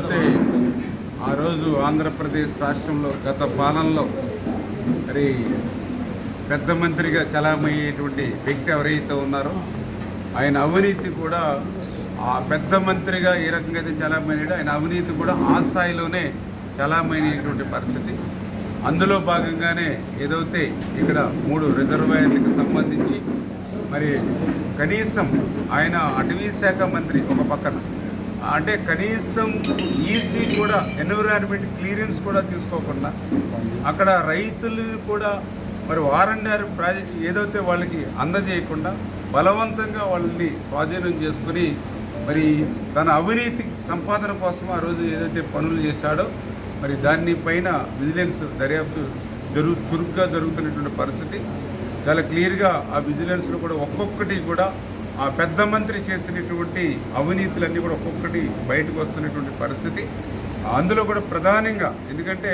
ఏదైతే ఆ రోజు ఆంధ్రప్రదేశ్ రాష్ట్రంలో గత పాలనలో మరి పెద్ద మంత్రిగా చలామయ్యేటువంటి వ్యక్తి ఎవరైతే ఉన్నారో ఆయన అవినీతి కూడా ఆ పెద్ద మంత్రిగా ఏ రకంగా అయితే చలామయ్యాడో ఆయన అవినీతి కూడా ఆ స్థాయిలోనే చలామైనటువంటి పరిస్థితి. అందులో భాగంగానే ఏదైతే ఇక్కడ మూడు రిజర్వాయర్లకు సంబంధించి మరి కనీసం ఆయన అటవీ శాఖ మంత్రి ఒక పక్కన అంటే కనీసం ఈసీ కూడా ఎన్విరాన్మెంట్ క్లియరెన్స్ కూడా తీసుకోకుండా అక్కడ రైతులను కూడా మరి వారండారు ప్రాజెక్ట్ ఏదైతే వాళ్ళకి అందజేయకుండా బలవంతంగా వాళ్ళని స్వాధీనం చేసుకుని మరి తన అవినీతి సంపాదన కోసం ఆ రోజు ఏదైతే పనులు చేశాడో మరి దాన్ని పైన విజిలెన్స్ దర్యాప్తు జరుగు చురుగ్గా జరుగుతున్నటువంటి పరిస్థితి. చాలా క్లియర్గా ఆ విజిలెన్స్లో కూడా ఒక్కొక్కటి కూడా ఆ పెద్ద మంత్రి చేసినటువంటి అవినీతులన్నీ కూడా ఒక్కొక్కటి బయటకు వస్తున్నటువంటి పరిస్థితి. అందులో కూడా ప్రధానంగా ఎందుకంటే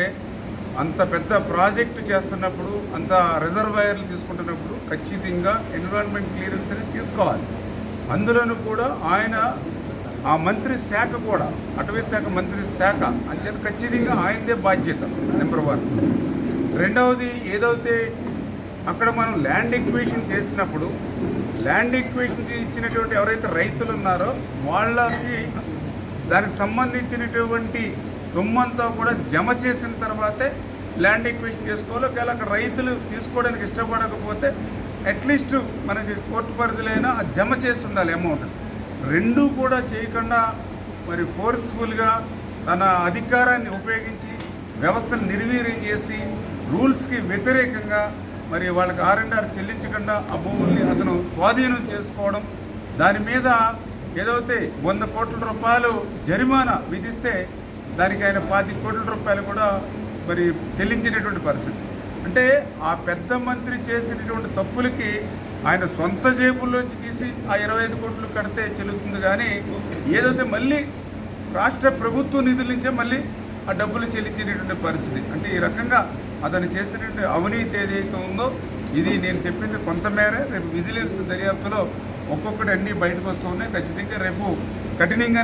అంత పెద్ద ప్రాజెక్టు చేస్తున్నప్పుడు అంత రిజర్వాయర్లు తీసుకుంటున్నప్పుడు ఖచ్చితంగా ఎన్విరాన్మెంట్ క్లియరెన్స్ అనేది తీసుకోవాలి. అందులోనూ కూడా ఆయన ఆ మంత్రి శాఖ కూడా అటవీ శాఖ మంత్రి శాఖ అంచేత ఖచ్చితంగా ఆయనదే బాధ్యత నెంబర్ వన్. రెండవది ఏదైతే అక్కడ మనం ల్యాండ్ ఎక్విషన్ చేసినప్పుడు ల్యాండ్ ఈక్విటీ ఇచ్చినటువంటి ఎవరైతే రైతులు ఉన్నారో వాళ్ళకి దానికి సంబంధించినటువంటి సొమ్మంతా కూడా జమ చేసిన తర్వాతే ల్యాండ్ ఈక్విషన్ చేసుకోవాలి. ఒకవేళ రైతులు తీసుకోవడానికి ఇష్టపడకపోతే అట్లీస్ట్ మనకి కోర్టు పరిధిలైనా జమ చేసి ఉండాలి అమౌంట్. రెండూ కూడా చేయకుండా మరి ఫోర్స్ఫుల్గా తన అధికారాన్ని ఉపయోగించి వ్యవస్థను నిర్వీర్యం చేసి రూల్స్కి వ్యతిరేకంగా మరి వాళ్ళకి ఆర్ఎన్ఆర్ చెల్లించకుండా ఆ భూముల్ని అతను స్వాధీనం చేసుకోవడం దాని మీద ఏదైతే వంద కోట్ల రూపాయలు జరిమానా విధిస్తే దానికి ఆయన పాతి కోట్ల రూపాయలు కూడా మరి చెల్లించినటువంటి పరిస్థితి. అంటే ఆ పెద్ద మంత్రి చేసినటువంటి తప్పులకి ఆయన సొంత జేబుల్లోంచి తీసి ఆ ఇరవై ఐదు కోట్లు కడితే చెల్లుతుంది కానీ ఏదైతే మళ్ళీ రాష్ట్ర ప్రభుత్వ నిధుల నుంచే మళ్ళీ ఆ డబ్బులు చెల్లించినటువంటి పరిస్థితి. అంటే ఈ రకంగా అతను చేసినటువంటి అవినీతి ఏదైతే ఉందో ఇది నేను చెప్పింది కొంతమేర రేపు విజిలెన్స్ దర్యాప్తులో ఒక్కొక్కటి అన్నీ బయటకు వస్తూ ఉన్నాయి. ఖచ్చితంగా రేపు కఠినంగా